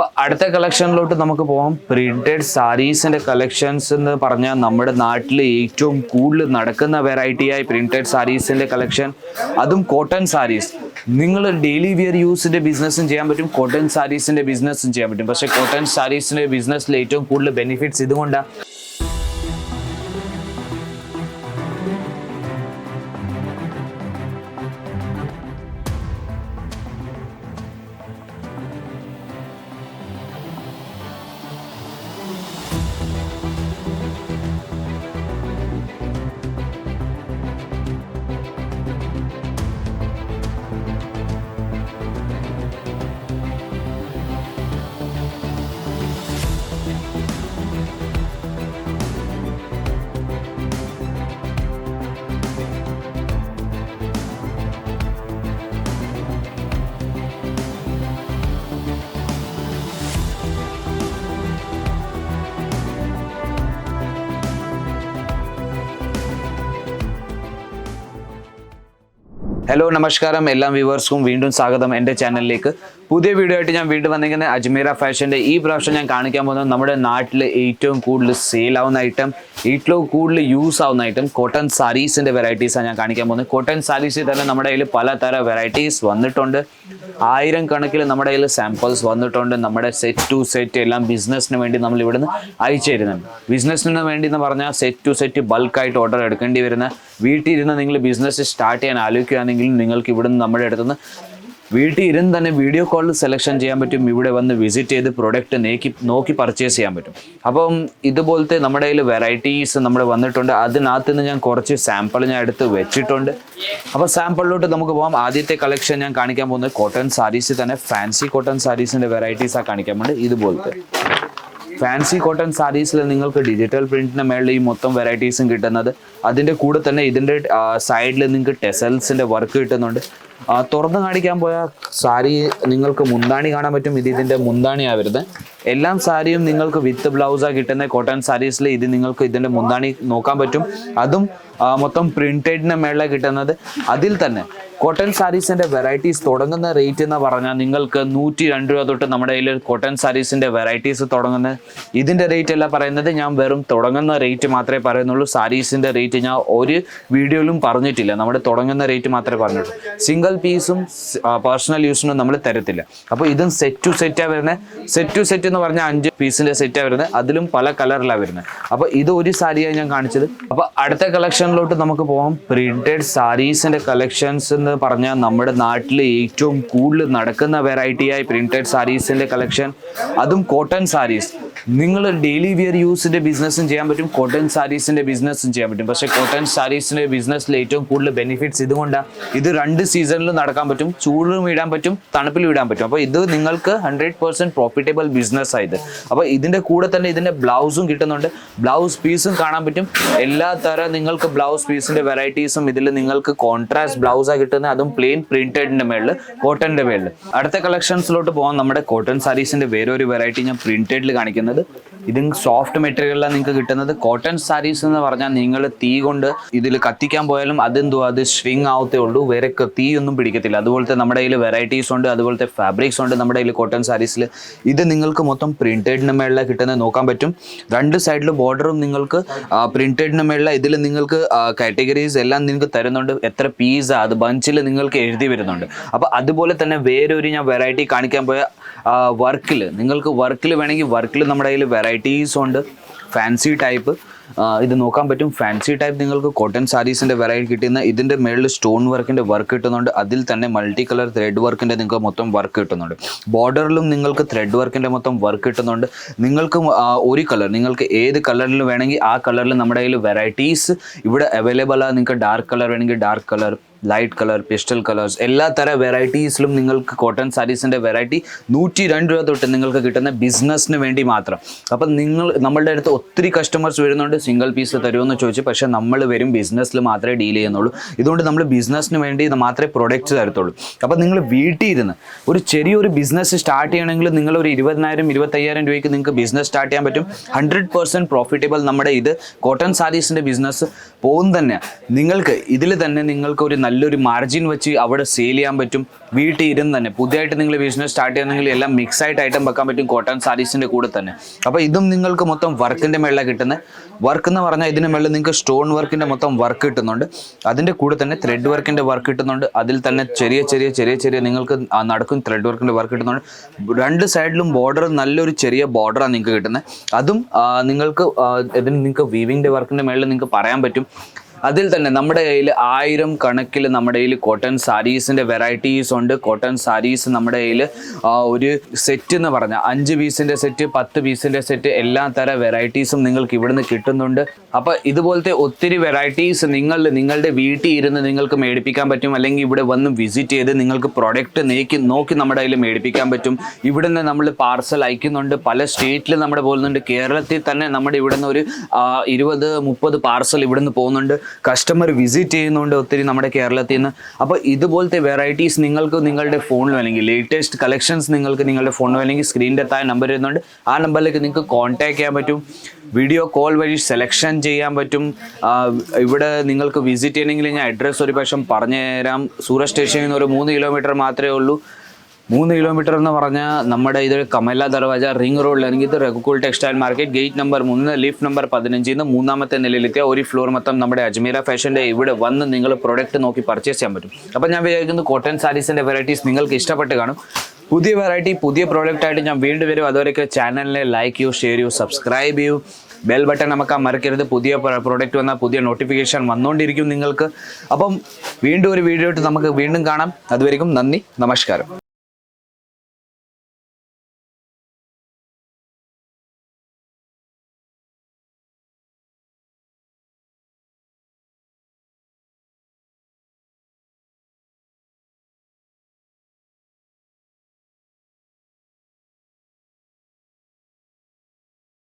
അപ്പൊ അടുത്ത കളക്ഷനിലോട്ട് നമുക്ക് പോകാം പ്രിന്റഡ് സാരീസിന്റെ കളക്ഷൻസ് എന്ന് പറഞ്ഞാൽ നമ്മുടെ നാട്ടിൽ ഏറ്റവും കൂടുതൽ നടക്കുന്ന വെറൈറ്റിയായി പ്രിന്റഡ് സാരീസിന്റെ കളക്ഷൻ അതും കോട്ടൺ സാരീസ് നിങ്ങൾ ഡെയിലി വിയർ യൂസിന്റെ ബിസിനസ്സും ചെയ്യാൻ പറ്റും. കോട്ടൺ സാരീസിന്റെ ബിസിനസ്സും ചെയ്യാൻ പറ്റും. പക്ഷേ കോട്ടൺ സാരീസിന്റെ ബിസിനസ്സിൽ ഏറ്റവും കൂടുതൽ ബെനിഫിറ്റ്സ് ഇതുകൊണ്ടാണ് ഹലോ നമസ്കാരം. എല്ലാ വ്യൂവേഴ്സും വീണ്ടും സ്വാഗതം എന്റെ ചാനലിലേക്ക്. പുതിയ വീഡിയോ ആയിട്ട് ഞാൻ വീണ്ടും വന്നിരിക്കുന്നത് അജ്മീര ഫാഷന്റെ ഈ പ്രാവശ്യം ഞാൻ കാണിക്കാൻ പോകുന്നത് നമ്മുടെ നാട്ടിൽ ഏറ്റവും കൂടുതൽ സെയിൽ ആവുന്ന ഐറ്റം ഏറ്റവും കൂടുതൽ യൂസ് ആവുന്ന ഐറ്റം കോട്ടൺ സാരീസിന്റെ വെറൈറ്റീസാണ് ഞാൻ കാണിക്കാൻ പോകുന്നത്. കോട്ടൺ സാരീസിൽ തന്നെ നമ്മുടെ കയ്യിൽ പലതരം വെറൈറ്റീസ് വന്നിട്ടുണ്ട്. ആയിരം കണക്കിൽ നമ്മുടെ കയ്യിൽ സാമ്പിൾസ് വന്നിട്ടുണ്ട്. നമ്മുടെ സെറ്റ് ടു സെറ്റ് എല്ലാം ബിസിനസ്സിന് വേണ്ടി നമ്മൾ ഇവിടുന്ന് അയച്ചു തരുന്നുണ്ട് ബിസിനസ്സിന് വേണ്ടി എന്ന് പറഞ്ഞാൽ സെറ്റ് ടു സെറ്റ് ബൾക്കായിട്ട് ഓർഡർ എടുക്കേണ്ടി വരുന്ന വീട്ടിൽ ഇരുന്ന് നിങ്ങൾ ബിസിനസ് സ്റ്റാർട്ട് ചെയ്യാൻ ആലോചിക്കുകയാണെങ്കിൽ നിങ്ങൾക്ക് ഇവിടുന്ന് നമ്മുടെ അടുത്തുനിന്ന് വീട്ടിൽ ഇരുന്ന് തന്നെ വീഡിയോ കോളിൽ സെലക്ഷൻ ചെയ്യാൻ പറ്റും. ഇവിടെ വന്ന് വിസിറ്റ് ചെയ്ത് പ്രൊഡക്റ്റ് നോക്കി നോക്കി പർച്ചേസ് ചെയ്യാൻ പറ്റും. അപ്പം ഇതുപോലത്തെ നമ്മുടെ കയ്യിൽ വെറൈറ്റീസ് നമ്മൾ വന്നിട്ടുണ്ട്. അതിനകത്ത് നിന്ന് ഞാൻ കുറച്ച് സാമ്പിൾ ഞാൻ എടുത്ത് വെച്ചിട്ടുണ്ട്. അപ്പോൾ സാമ്പിളിലോട്ട് നമുക്ക് പോകാം ആദ്യത്തെ കളക്ഷൻ ഞാൻ കാണിക്കാൻ പോകുന്നത് കോട്ടൺ സാരീസ് തന്നെ. ഫാൻസി കോട്ടൺ സാരീസിന്റെ വെറൈറ്റീസാണ് കാണിക്കാൻ പോകുന്നത് ഇതുപോലത്തെ. ഫാൻസി കോട്ടൺ സാരീസിൽ നിങ്ങൾക്ക് ഡിജിറ്റൽ പ്രിന്റിന് മേളിൽ ഈ മൊത്തം വെറൈറ്റീസും കിട്ടുന്നത്. അതിന്റെ കൂടെ തന്നെ ഇതിന്റെ സൈഡിൽ നിങ്ങൾക്ക് ടെസൽസിന്റെ വർക്ക് കിട്ടുന്നുണ്ട്. തുറന്ന് കാണിക്കാൻ പോയ സാരി നിങ്ങൾക്ക് മുന്താണി കാണാൻ പറ്റും. ഇത് ഇതിന്റെ മുന്താണിയാണ് വരുന്നത് എല്ലാം സാരിയും നിങ്ങൾക്ക് വിത്ത് ബ്ലൗസാണ് കിട്ടുന്ന കോട്ടൺ സാരീസിൽ ഇത് നിങ്ങൾക്ക് ഇതിന്റെ മുന്താണി നോക്കാൻ പറ്റും. അതും മൊത്തം പ്രിന്റഡിന് മേളിലാണ് കിട്ടുന്നത്. അതിൽ തന്നെ കോട്ടൺ സാരീസിന്റെ വെറൈറ്റീസ് തുടങ്ങുന്ന റേറ്റ് എന്ന് പറഞ്ഞാൽ നിങ്ങൾക്ക് നൂറ്റി രണ്ട് രൂപ തൊട്ട് നമ്മുടെ കയ്യിൽ കോട്ടൺ സാരീസിന്റെ വെറൈറ്റീസ് തുടങ്ങുന്നത്. ഇതിന്റെ റേറ്റ് അല്ല പറയുന്നത്. ഞാൻ വെറും തുടങ്ങുന്ന റേറ്റ് മാത്രമേ പറയുന്നുള്ളൂ. സാരീസിന്റെ റേറ്റ് ഞാൻ ഒരു വീഡിയോയിലും പറഞ്ഞിട്ടില്ല. നമ്മുടെ തുടങ്ങുന്ന റേറ്റ് മാത്രമേ പറഞ്ഞിട്ടുള്ളൂ. സിംഗിൾ പീസും പേഴ്സണൽ യൂസിനും നമ്മൾ തരത്തില്ല. അപ്പോൾ ഇതും സെറ്റ് ടു സെറ്റാണ് വരുന്നത്. സെറ്റ് ടു സെറ്റ് എന്ന് പറഞ്ഞാൽ അഞ്ച് പീസിന്റെ സെറ്റാണ് വരുന്നത്. അതിലും പല കളറിലാണ് വരുന്നത്. അപ്പോൾ ഇത് ഒരു സാരിയാണ് ഞാൻ കാണിച്ചത്. അപ്പോൾ അടുത്ത കളക്ഷനിലോട്ട് നമുക്ക് പോകാം പ്രിന്റഡ് സാരീസിന്റെ കളക്ഷൻസ് എന്ന് പറഞ്ഞാൽ നമ്മുടെ നാട്ടിൽ ഏറ്റവും കൂടുതൽ നടക്കുന്ന വെറൈറ്റിയായി പ്രിന്റഡ് സാരീസിന്റെ കളക്ഷൻ അതും കോട്ടൺ സാരീസ് നിങ്ങൾ ഡെയിലി വിയർ യൂസിന്റെ ബിസിനസ്സും ചെയ്യാൻ പറ്റും കോട്ടൺ സാരീസിന്റെ ബിസിനസ്സും ചെയ്യാൻ പറ്റും. പക്ഷേ കോട്ടൺ സാരീസിന്റെ ബിസിനസ്സിൽ ഏറ്റവും കൂടുതൽ ബെനിഫിറ്റ്സ് ഇതുകൊണ്ടാണ് ഇത് രണ്ട് സീസണിലും നടക്കാൻ പറ്റും ചൂടിലും ഇടാൻ പറ്റും തണുപ്പിലും ഇടാൻ പറ്റും. അപ്പോൾ ഇത് നിങ്ങൾക്ക് ഹൺഡ്രഡ് പെർസെന്റ് പ്രോഫിറ്റബിൾ ബിസിനസ് ആയത്. അപ്പോൾ ഇതിന്റെ കൂടെ തന്നെ ഇതിന്റെ ബ്ലൗസും കിട്ടുന്നുണ്ട്. ബ്ലൗസ് പീസും കാണാൻ പറ്റും. എല്ലാ തരം നിങ്ങൾക്ക് ബ്ലൗസ് പീസിന്റെ വെറൈറ്റീസും ഇതിൽ നിങ്ങൾക്ക് കോൺട്രാസ്റ്റ് ബ്ലൗസാണ് കിട്ടുന്നത് അതും പ്ലെയിൻ പ്രിന്റഡിന്റെ മേളിൽ കോട്ടന്റെ മേളിൽ അടുത്ത കളക്ഷൻസിലോട്ട് പോകാൻ നമ്മുടെ കോട്ടൺ സാരീസിന്റെ വേറെ ഒരു വെറൈറ്റി ഞാൻ പ്രിന്റഡിൽ കാണിക്കുന്നത് another ഇതും സോഫ്റ്റ് മെറ്റീരിയലാണ് നിങ്ങൾക്ക് കിട്ടുന്നത്. കോട്ടൺ സാരീസ് എന്ന് പറഞ്ഞാൽ നിങ്ങൾ തീ കൊണ്ട് ഇതിൽ കത്തിക്കാൻ പോയാലും അതെന്തോ അത് സ്വിങ് ആവത്തേ ഉള്ളൂ. വേറെ തീ ഒന്നും പിടിക്കത്തില്ല. അതുപോലത്തെ നമ്മുടെ കയ്യിൽ വെറൈറ്റീസ് ഉണ്ട് അതുപോലത്തെ ഫാബ്രിക്സ് ഉണ്ട് നമ്മുടെ കയ്യിൽ കോട്ടൺ സാരീസിൽ ഇത് നിങ്ങൾക്ക് മൊത്തം പ്രിന്റഡിന് മേളിൽ കിട്ടുന്നത് നോക്കാൻ പറ്റും. രണ്ട് സൈഡിൽ ബോർഡറും നിങ്ങൾക്ക് പ്രിന്റഡിന് മേളിൽ ഇതിൽ നിങ്ങൾക്ക് കാറ്റഗറീസ് എല്ലാം നിങ്ങൾക്ക് തരുന്നുണ്ട്. എത്ര പീസ് അത് ബഞ്ചിൽ നിങ്ങൾക്ക് എഴുതി വരുന്നുണ്ട്. അപ്പോൾ അതുപോലെ തന്നെ വേറൊരു ഞാൻ വെറൈറ്റി കാണിക്കാൻ പോയ വർക്കിൽ നിങ്ങൾക്ക് വർക്കിൽ വേണമെങ്കിൽ വർക്കിൽ നമ്മുടെ കയ്യിൽ വെറൈറ്റീസ് ഉണ്ട്. ഫാൻസി ടൈപ്പ് ഇത് നോക്കാൻ പറ്റും. ഫാൻസി ടൈപ്പ് നിങ്ങൾക്ക് കോട്ടൺ സാരീസിന്റെ വെറൈറ്റി കിട്ടുന്ന ഇതിന്റെ മേളിൽ സ്റ്റോൺ വർക്കിന്റെ വർക്ക് കിട്ടുന്നുണ്ട്. അതിൽ തന്നെ മൾട്ടി കളർ ത്രെഡ് വർക്കിന്റെ നിങ്ങൾക്ക് മൊത്തം വർക്ക് കിട്ടുന്നുണ്ട്. ബോർഡറിലും നിങ്ങൾക്ക് ത്രെഡ് വർക്കിന്റെ മൊത്തം വർക്ക് കിട്ടുന്നുണ്ട്. നിങ്ങൾക്ക് ഒരു കളർ നിങ്ങൾക്ക് ഏത് കളറിൽ വേണമെങ്കിൽ ആ കളറിൽ നമ്മുടെ കയ്യിൽ വെറൈറ്റീസ് ഇവിടെ അവൈലബിൾ ആണ് നിങ്ങൾക്ക് ഡാർക്ക് കളർ വേണമെങ്കിൽ dark colour light colour pastel colours എല്ലാ തരം വെറൈറ്റീസിലും നിങ്ങൾക്ക് കോട്ടൺ സാരീസിന്റെ വെറൈറ്റി നൂറ്റി രണ്ട് രൂപ തൊട്ട് നിങ്ങൾക്ക് കിട്ടുന്ന ബിസിനസ്സിന് വേണ്ടി മാത്രം. അപ്പം നിങ്ങൾ നമ്മളുടെ അടുത്ത് ഒത്തിരി കസ്റ്റമേഴ്സ് വരുന്നുണ്ട് സിംഗിൾ പീസ് തരുമെന്ന് ചോദിച്ചു പക്ഷേ നമ്മൾ വരും ബിസിനസ്സിൽ മാത്രമേ ഡീൽ ചെയ്യുന്നുള്ളൂ. ഇതുകൊണ്ട് നമ്മൾ ബിസിനസ്സിന് വേണ്ടി മാത്രമേ പ്രൊഡക്റ്റ്സ് തരത്തുള്ളൂ. അപ്പം നിങ്ങൾ വീട്ടിൽ ഇരുന്ന് ഒരു ചെറിയൊരു ബിസിനസ് സ്റ്റാർട്ട് ചെയ്യണമെങ്കിൽ നിങ്ങൾ ഒരു ഇരുപതിനായിരം ഇരുപത്തയ്യായിരം രൂപയ്ക്ക് നിങ്ങൾക്ക് ബിസിനസ് സ്റ്റാർട്ട് ചെയ്യാൻ പറ്റും. ഹൺഡ്രഡ് പെർസെന്റ് പ്രോഫിറ്റബിൾ നമ്മുടെ ഇത് കോട്ടൺ സാരീസിന്റെ ബിസിനസ് പോകും തന്നെ നിങ്ങൾക്ക് ഇതിൽ തന്നെ നിങ്ങൾക്ക് ഒരു നല്ലൊരു മാർജിൻ വെച്ച് അവിടെ സെയിൽ ചെയ്യാൻ പറ്റും. വീട്ടിൽ ഇരുന്ന് തന്നെ. പുതിയതായിട്ട് നിങ്ങൾ ബിസിനസ് സ്റ്റാർട്ട് ചെയ്യുന്നെങ്കിൽ എല്ലാം മിക്സ് ആയിട്ട് ഐറ്റം വെക്കാൻ പറ്റും. കോട്ടൺ സാരീസിന്റെ കൂടെ തന്നെ. അപ്പോൾ ഇതും നിങ്ങൾക്ക് മൊത്തം വർക്കിന്റെ മേളിലാണ് കിട്ടുന്നത് വർക്ക് എന്ന് പറഞ്ഞാൽ ഇതിന് മേളിൽ നിങ്ങൾക്ക് സ്റ്റോൺ വർക്കിന്റെ മൊത്തം വർക്ക് കിട്ടുന്നുണ്ട്. അതിന്റെ കൂടെ തന്നെ ത്രെഡ് വർക്കിന്റെ വർക്ക് കിട്ടുന്നുണ്ട്. അതിൽ തന്നെ ചെറിയ ചെറിയ ചെറിയ ചെറിയ നിങ്ങൾക്ക് നടക്കും ത്രെഡ് വർക്കിന്റെ വർക്ക് കിട്ടുന്നുണ്ട്. രണ്ട് സൈഡിലും ബോർഡർ നല്ലൊരു ചെറിയ ബോർഡറാണ് നിങ്ങൾക്ക് കിട്ടുന്നത് അതും നിങ്ങൾക്ക് ഇതിന് നിങ്ങൾക്ക് വീവിങ്ങിന്റെ വർക്കിന്റെ മേളിൽ നിങ്ങൾക്ക് പറയാൻ പറ്റും. അതിൽ തന്നെ നമ്മുടെ കയ്യിൽ ആയിരം കണക്കിൽ നമ്മുടെ കയ്യിൽ കോട്ടൺ സാരീസിന്റെ വെറൈറ്റീസ് ഉണ്ട്. കോട്ടൺ സാരീസ് നമ്മുടെ കയ്യിൽ ഒരു സെറ്റ് എന്ന് പറഞ്ഞാൽ അഞ്ച് പീസിന്റെ സെറ്റ് പത്ത് പീസിന്റെ സെറ്റ് എല്ലാ തരം വെറൈറ്റീസും നിങ്ങൾക്ക് ഇവിടുന്ന് കിട്ടുന്നുണ്ട്. അപ്പോൾ ഇതുപോലത്തെ ഒത്തിരി വെറൈറ്റീസ് നിങ്ങൾ നിങ്ങളുടെ വീട്ടിൽ ഇരുന്ന് നിങ്ങൾക്ക് മേടിപ്പിക്കാൻ പറ്റും. അല്ലെങ്കിൽ ഇവിടെ വന്ന് വിസിറ്റ് ചെയ്ത് നിങ്ങൾക്ക് പ്രൊഡക്റ്റ് നീക്കി നോക്കി നമ്മുടെ കയ്യിൽ മേടിപ്പിക്കാൻ പറ്റും. ഇവിടുന്ന് നമ്മൾ പാർസൽ അയക്കുന്നുണ്ട്. പല സ്റ്റേറ്റിൽ നമ്മുടെ പോകുന്നുണ്ട് കേരളത്തിൽ തന്നെ നമ്മുടെ ഇവിടുന്ന് ഒരു ഇരുപത് മുപ്പത് പാർസൽ ഇവിടുന്ന് പോകുന്നുണ്ട്. കസ്റ്റമർ വിസിറ്റ് ചെയ്യുന്നുണ്ട് ഒത്തിരി നമ്മുടെ കേരളത്തിൽ നിന്ന്. അപ്പോൾ ഇതുപോലത്തെ വെറൈറ്റീസ് നിങ്ങൾക്ക് നിങ്ങളുടെ ഫോണിൽ അല്ലെങ്കിൽ ലേറ്റസ്റ്റ് കളക്ഷൻസ് നിങ്ങൾക്ക് നിങ്ങളുടെ ഫോണിൽ അല്ലെങ്കിൽ സ്ക്രീനിന്റെ താഴെ നമ്പർ വരുന്നുണ്ട് ആ നമ്പറിലേക്ക് നിങ്ങൾക്ക് കോൺടാക്ട് ചെയ്യാൻ പറ്റും. വീഡിയോ കോൾ വഴി സെലക്ഷൻ ചെയ്യാൻ പറ്റും. ഇവിടെ നിങ്ങൾക്ക് വിസിറ്റ് ചെയ്യണമെങ്കിൽ ഞാൻ അഡ്രസ്സ് ഒരു പക്ഷം പറഞ്ഞു തരാം സൂറത്ത് സ്റ്റേഷനിൽ നിന്ന് ഒരു മൂന്ന് കിലോമീറ്റർ മാത്രമേ ഉള്ളൂ. മൂന്ന് കിലോമീറ്റർ എന്ന് പറഞ്ഞാൽ നമ്മുടെ ഇത് കമല ദർവാജ റിംഗ് റോഡിലാണെങ്കിൽ ഇത് Raghukul textile market gate number മൂന്ന് ലിഫ്റ്റ് നമ്പർ പതിനഞ്ചിൽ നിന്ന് മൂന്നാമത്തെ നിലയിലെത്തിയ ഒരു ഫ്ലോർ മൊത്തം നമ്മുടെ അജ്മീര ഫാഷന്റെ ഇവിടെ വന്ന് നിങ്ങൾ പ്രൊഡക്റ്റ് നോക്കി പർച്ചേസ് ചെയ്യാൻ പറ്റും. അപ്പോൾ ഞാൻ വിചാരിക്കുന്നു കോട്ടൺ സാരീസിന്റെ വെറൈറ്റീസ് നിങ്ങൾക്ക് ഇഷ്ടപ്പെട്ട് കാണും. പുതിയ വെറൈറ്റി പുതിയ പ്രോഡക്റ്റ് ആയിട്ട് ഞാൻ വീണ്ടും വരും. അതുവരെയൊക്കെ ചാനലിനെ ലൈക്ക് ചെയ്യൂ ഷെയർ ചെയ്യൂ സബ്സ്ക്രൈബ് ചെയ്യൂ. ബെൽ ബട്ടൺ നമുക്ക് മറക്കരുത്. പുതിയ പ്രോഡക്റ്റ് വന്നാൽ പുതിയ നോട്ടിഫിക്കേഷൻ വന്നുകൊണ്ടിരിക്കും നിങ്ങൾക്ക്. അപ്പം വീണ്ടും ഒരു വീഡിയോ ആയിട്ട് നമുക്ക് വീണ്ടും കാണാം. അതുവരെയും നന്ദി നമസ്കാരം.